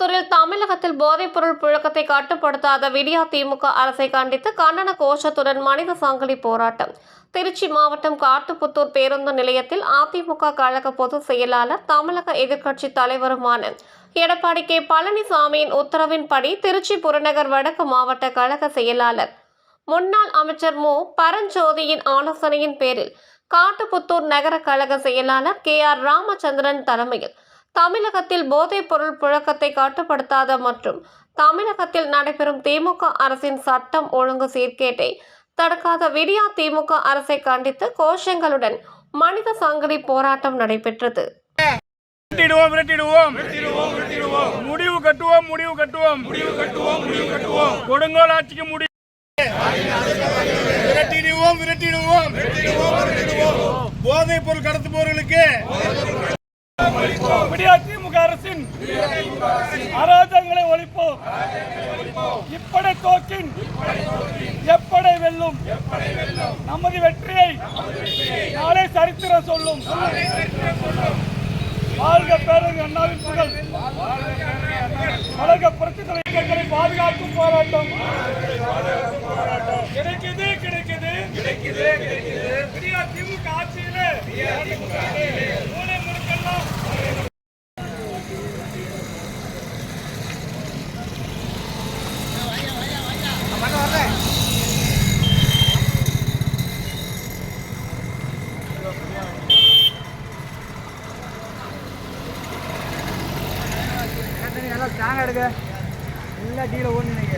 போதைப்பொருள் புழக்கத்தை கட்டுப்படுத்தாத விடியா திமுக அரசை கண்டித்து கண்டன கோஷத்துடன் மனித சங்கிலி போராட்டம். திருச்சி மாவட்டம் காட்டுப்புத்தூர் பேருந்து நிலையத்தில் அதிமுக கழக பொதுச் செயலாளர் தமிழக எதிர்க்கட்சி தலைவருமான எடப்பாடி கே. பழனிசாமியின் உத்தரவின்படி திருச்சி புறநகர் வடக்கு மாவட்ட கழக செயலாளர் முன்னாள் அமைச்சர் மு. பரஞ்சோதியின் ஆலோசனையின் பேரில் காட்டுப்புத்தூர் நகர கழக செயலாளர் கே. ஆர். ராமச்சந்திரன் தலைமையில் தமிழகத்தில் போதைப் பொருள் புழக்கத்தை கட்டுப்படுத்தாத மற்றும் தமிழகத்தில் நடைபெறும் திமுக அரசின் சட்டம் ஒழுங்கு சீர்கேட்டை தடுக்காத விடியா திமுக அரசை கண்டித்து கோஷங்களுடன் மனித சங்கிலி போராட்டம் நடைபெற்றது. விரட்டிடுவோம் முடிவு கட்டுவோம் முடிவு கட்டுவோம் முடிவு கட்டுவோம். முடிவு கட்டுவோம் கொடுங்கோல் ஆட்சிக்கு முடிவு விரட்டிடுவோம் விரட்டிடுவோம். போதைப் பொருள் கடத்துபவர்களுக்கு விடியா திமுக அரசின் அராஜகங்களை ஒழிப்போம். இப்படை தோக்கின் எப்படை வெல்லும்? நமது வெற்றியை நாளை சரித்திரம் சொல்லும். வாழ்க பேரறிஞர் அண்ணாவின் புகழ். கழக புரட்சி தலைவர்களை பாதுகாக்கும் போராட்டம். ஸ்ட்ராங்காக எடுக்க நல்லா டீலை ஓடுனீங்க.